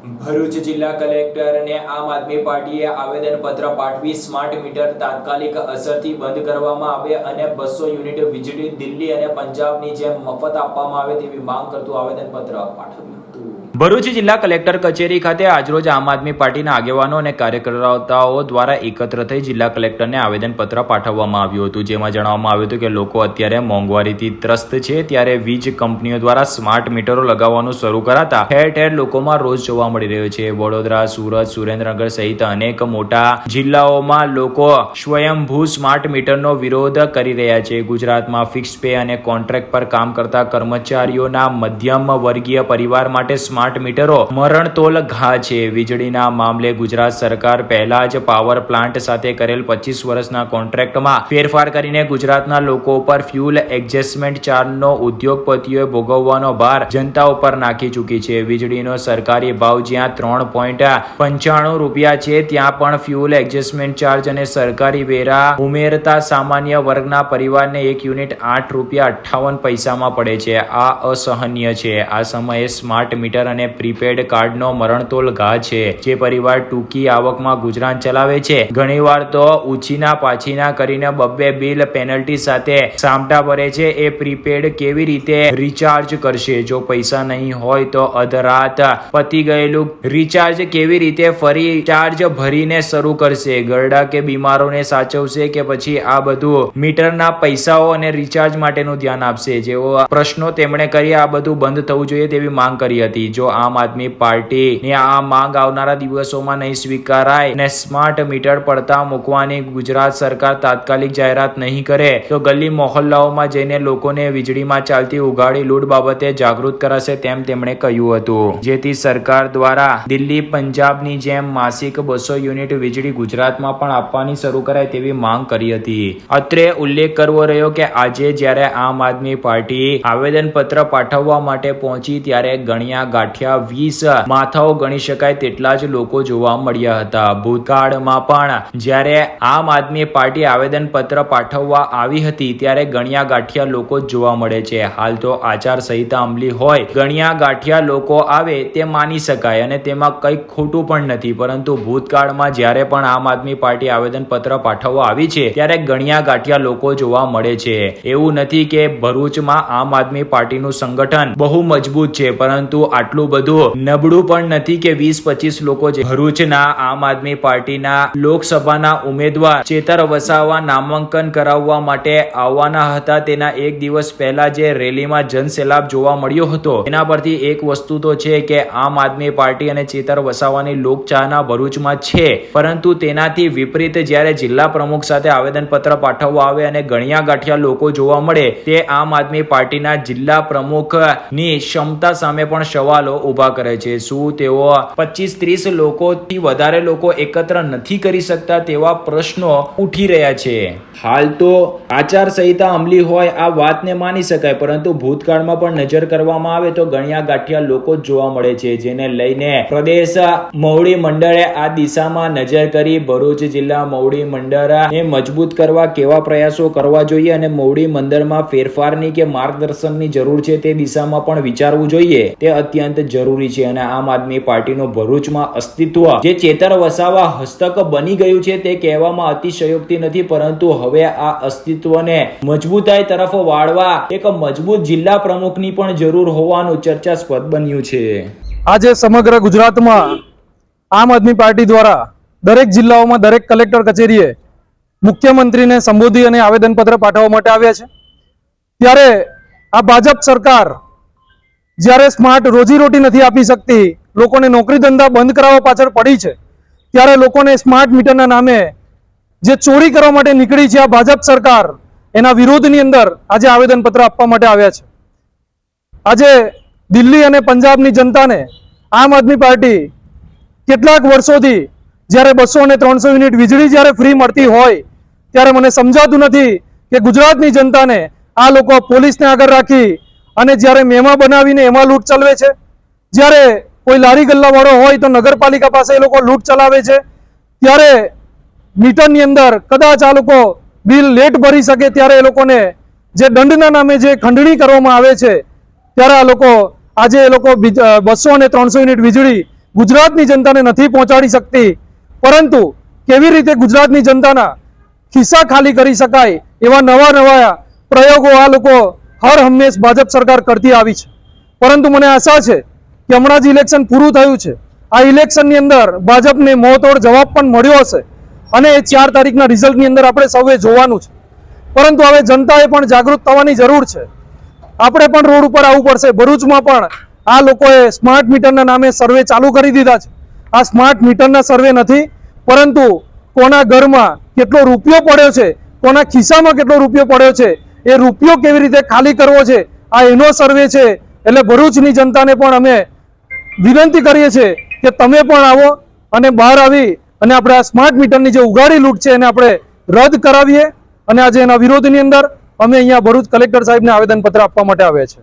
ભરૂચ જિલ્લા કલેક્ટરને આમ આદમી પાર્ટીએ આવેદનપત્ર પાઠવી સ્માર્ટ મીટર તાત્કાલિક અસરથી બંધ કરવામાં આવે અને બસો યુનિટ વીજળી દિલ્હી અને પંજાબની જેમ મફત આપવામાં આવે તેવી માંગ કરતું આવેદનપત્ર પાઠવ્યું હતું. ભરૂચ જિલ્લા કલેક્ટર કચેરી ખાતે આજરોજ આમ આદમી પાર્ટીના આગેવાનો અને કાર્યકર્તાઓ દ્વારા એકત્ર થઈ જિલ્લા કલેક્ટરને આવેદનપત્ર પાઠવવામાં આવ્યું હતું. જેમાં જણાવવામાં આવ્યું હતું કે લોકો અત્યારે મોંઘવારીથી ત્રસ્ત છે. ત્યારે વીજ કંપનીઓ દ્વારા સ્માર્ટ મીટરો લગાવવાનું શરૂ કરાતા ઠેર ઠેર લોકોમાં રોજ જોવા મળી રહ્યો છે. વડોદરા, સુરત, સુરેન્દ્રનગર સહિત અનેક મોટા જિલ્લાઓમાં લોકો સ્વયંભૂ સ્માર્ટ મીટરનો વિરોધ કરી રહ્યા છે. ગુજરાતમાં ફિક્સ પે અને કોન્ટ્રાક્ટ પર કામ કરતા કર્મચારીઓના મધ્યમ વર્ગીય પરિવાર માટે સ્માર્ટ મીટરો. મરણતોલ ઘા છે. વીજળીના મામલે ગુજરાત સરકાર પહેલા જ પાવર પ્લાન્ટ સાથે કરેલ પચીસ વર્ષના કોન્ટ્રાક્ટમાં ફેરફાર કરીને ગુજરાતના લોકો પર ફ્યુલ એડજસ્ટમેન્ટ ચાર્જનો ઉદ્યોગપતિઓએ ભોગવવાનો ભાર જનતા ઉપર નાખી ચૂકી છે. વીજળીનો સરકારી ભાવ જ્યાં ત્રણ પોઈન્ટ પંચાણું રૂપિયા છે, ત્યાં પણ ફ્યુલ એડજસ્ટમેન્ટ ચાર્જ અને સરકારી વેરા ઉમેરતા સામાન્ય વર્ગના પરિવારને એક યુનિટ આઠ રૂપિયા અઠ્ઠાવન પૈસામાં પડે છે. આ અસહનીય છે. આ સમયે સ્માર્ટ મીટર અને પ્રીપેડ કાર્ડનો મરણતોલ ઘા છે. જે પરિવાર ટૂંકી આવકમાં ગુજરાન ચલાવે છે. ઘણીવાર તો ઉછીના પાછીના કરીને બબ્બે બિલ પેનલ્ટી સાથે સામટા ભરે છે. એ પ્રીપેડ કેવી રીતે રિચાર્જ કરશે? જો પૈસા નહીં હોય તો અધરાત પતી ગયેલું રિચાર્જ કેવી રીતે ફરી ચાર્જ ભરીને શરૂ કરશે? ગરડા કે બીમારોને સાચવશે કે પછી આ બધું મીટરના પૈસાઓ અને રિચાર્જ માટેનું ધ્યાન આપશે? જેવો પ્રશ્નો તેમણે કરી આ બધું બંધ થવું જોઈએ તેવી માંગ કરી હતી. જો આમ આદમી પાર્ટી ની આ માંગ આવનારા દિવસોમાં નહીં સ્વીકારાય અને સ્માર્ટ મીટર પડતા મૂકવાની ગુજરાત સરકાર તાત્કાલિક જાહેરાત નહીં કરે, તો ગલી મોહલ્લાઓમાં જઈને લોકોને વીજળીમાં ચાલતી ઉઘાડી લૂંટ બાબતે જાગૃત કરાશે તેમ તેમણે કહ્યું હતું. જેથી સરકાર દ્વારા દિલ્હી પંજાબની જેમ માસિક બસો યુનિટ વીજળી ગુજરાતમાં પણ આપવાની શરૂ કરાય તેવી માંગ કરી હતી. અત્રે ઉલ્લેખ કરવો રહ્યો કે આજે જ્યારે આમ આદમી પાર્ટી આવેદન પત્ર પાઠવવા માટે પહોંચી ત્યારે ગણ્યા ગાંઠિયા વીસ માથાઓ ગણી શકાય તેટલા જ લોકો જોવા મળ્યા હતા. ભૂતકાળમાં પણ જ્યારે આમ આદમી પાર્ટી આવેદન પત્ર પાઠવવા આવી હતી, ત્યારે ગણ્યા ગાંઠિયા લોકો જોવા મળે છે. હાલ તો આચાર સંહિતા અમલી હોય. ગણ્યા ગાંઠિયા લોકો આવે તે માની શકાય અને તેમાં કંઈક ખોટું પણ નથી. પરંતુ ભૂતકાળમાં જ્યારે પણ આમ આદમી પાર્ટી આવેદન પત્ર પાઠવવા આવી છે, ત્યારે ગણ્યા ગાંઠિયા લોકો જોવા મળે છે. એવું નથી કે ભરૂચમાં આમ આદમી પાર્ટીનું સંગઠન બહુ મજબૂત છે, પરંતુ આટલું બધું નબળું પણ નથી કે વીસ પચીસ લોકો જે ભરૂચના આમ આદમી પાર્ટીના લોકસભાના ઉમેદવાર ચેતર વસાવા નામાંકન કરાવવા માટે આવવાના હતા. તેના એક દિવસ પહેલા જે રેલીમાં જનસેલાબ જોવા મળ્યો હતો એના પરથી એક વસ્તુ તો છે કે આમ આદમી પાર્ટી અને ચેતર વસાવાની લોકચાહના ભરૂચમાં છે, પરંતુ તેનાથી વિપરીત જ્યારે જિલ્લા પ્રમુખ સાથે આવેદનપત્ર પાઠવવા આવે અને ગણ્યા ગાંઠિયા લોકો જોવા મળે, તે આમ આદમી પાર્ટીના જિલ્લા પ્રમુખની ક્ષમતા સામે પણ સવાલો ઊભા કરે છે. શું તેઓ પચીસ ત્રીસ લોકોથી વધારે લોકો એકત્ર નથી કરી શકતા તેવા પ્રશ્નો ઉઠી રહ્યા છે. હાલ તો આચાર સંહિતા અમલી હોય આ વાતને માની શકાય, પરંતુ ભૂતકાળમાં પણ નજર કરવામાં આવે તો ગણ્યા ગાંઠિયા લોકો જોવા મળે છે, જેને લઈને પ્રદેશ મવડી મંડળે આ દિશામાં નજર કરી ભરૂચ જિલ્લા મવડી મંડળ મજબૂત કરવા કેવા પ્રયાસો કરવા જોઈએ અને મવડી મંડળમાં ફેરફારની કે માર્ગદર્શનની જરૂર છે તે દિશામાં પણ વિચારવું જોઈએ. તે અત્યંત જરૂરી છે અને આમ આદમી પાર્ટીનો ભરૂચમાં અસ્તિત્વ. જે ચેતર વસાવા હસ્તક બની ગયું છે તે કહેવામાં અતિશયોક્તિ નથી, પરંતુ હવે આ અસ્તિત્વને મજબૂતાઈ તરફ વાળવા એક મજબૂત જિલ્લા પ્રમુખની પણ જરૂર હોવાનું ચર્ચાસ્પદ બન્યું છે. આજે સમગ્ર ગુજરાતમાં આમ આદમી પાર્ટી દ્વારા દરેક જિલ્લાઓમાં દરેક કલેક્ટર કચેરીએ મુખ્યમંત્રીને સંબોધી અને આવેદનપત્ર પાઠવવા માટે આવ્યા છે. ત્યારે આ ભાજપ સરકાર જ્યારે સ્માર્ટ રોજીરોટી નથી આપી શકતી, લોકોને નોકરી ધંધા બંધ કરાવવા પાછળ પડી છે, ત્યારે લોકોને સ્માર્ટ મીટરના નામે જે ચોરી કરવા માટે નીકળી છે આ ભાજપ સરકાર, એના વિરોધની અંદર આજે આવેદનપત્ર આપવા માટે આવ્યા છે. આજે દિલ્હી અને પંજાબની જનતાને આમ આદમી પાર્ટી કેટલાક વર્ષોથી જ્યારે બસો અને ત્રણસો યુનિટ વીજળી જ્યારે ફ્રી મળતી હોય, ત્યારે મને સમજાતું નથી કે ગુજરાતની જનતાને આ લોકો પોલીસને આગળ રાખી અને જ્યારે મેમા બનાવીને એમાં લૂંટ ચલાવે છે, જ્યારે કોઈ લારી ગલ્લાવાળો હોય તો નગરપાલિકા પાસે એ લોકો લૂંટ ચલાવે છે, ત્યારે મીટરની અંદર કદાચ આ લોકો બિલ લેટ ભરી શકે ત્યારે એ લોકોને જે દંડના નામે જે ખંડણી કરવામાં આવે છે, ત્યારે આ લોકો આજે એ લોકો બસો અને ત્રણસો યુનિટ વીજળી ગુજરાતની જનતાને નથી પહોંચાડી શકતી. પરંતુ કેવી રીતે ગુજરાતની જનતાના ખિસ્સા ખાલી કરી શકાય એવા નવા નવા પ્રયોગો આ લોકો હર હંમેશ ભાજપ સરકાર કરતી આવી છે. પરંતુ મને આશા છે કે હમણાં જ ઇલેક્શન પૂરું થયું છે. આ ઇલેક્શનની અંદર ભાજપને મોતોડ જવાબ પણ મળ્યો હશે અને એ ચાર તારીખના રિઝલ્ટની અંદર આપણે સૌએ જોવાનું છે. પરંતુ હવે જનતાએ પણ જાગૃત થવાની જરૂર છે. આપણે પણ રોડ ઉપર આવવું પડશે. ભરૂચમાં પણ આ લોકોએ સ્માર્ટ મીટરના નામે સર્વે ચાલુ કરી દીધા છે. આ સ્માર્ટ મીટરના સર્વે નથી, પરંતુ કોના ઘરમાં કેટલો રૂપિયો પડ્યો છે, કોના ખિસ્સામાં કેટલો રૂપિયો પડ્યો છે એ રૂપિયો કેવી રીતે ખાલી કરવો છે? આ એનો સર્વે છે. એટલે ભરૂચની જનતાને પણ અમે વિનંતી કરીએ છીએ કે તમે પણ આવો અને બહાર આવી અને આપણે આ સ્માર્ટ મીટરની જે ઉગાડી લૂંટ છે એને આપણે રદ કરાવીએ. અને આજે એના વિરોધની અંદર અમે અહીંયા ભરૂચ કલેક્ટર સાહેબને આવેદનપત્ર આપવા માટે આવ્યા છે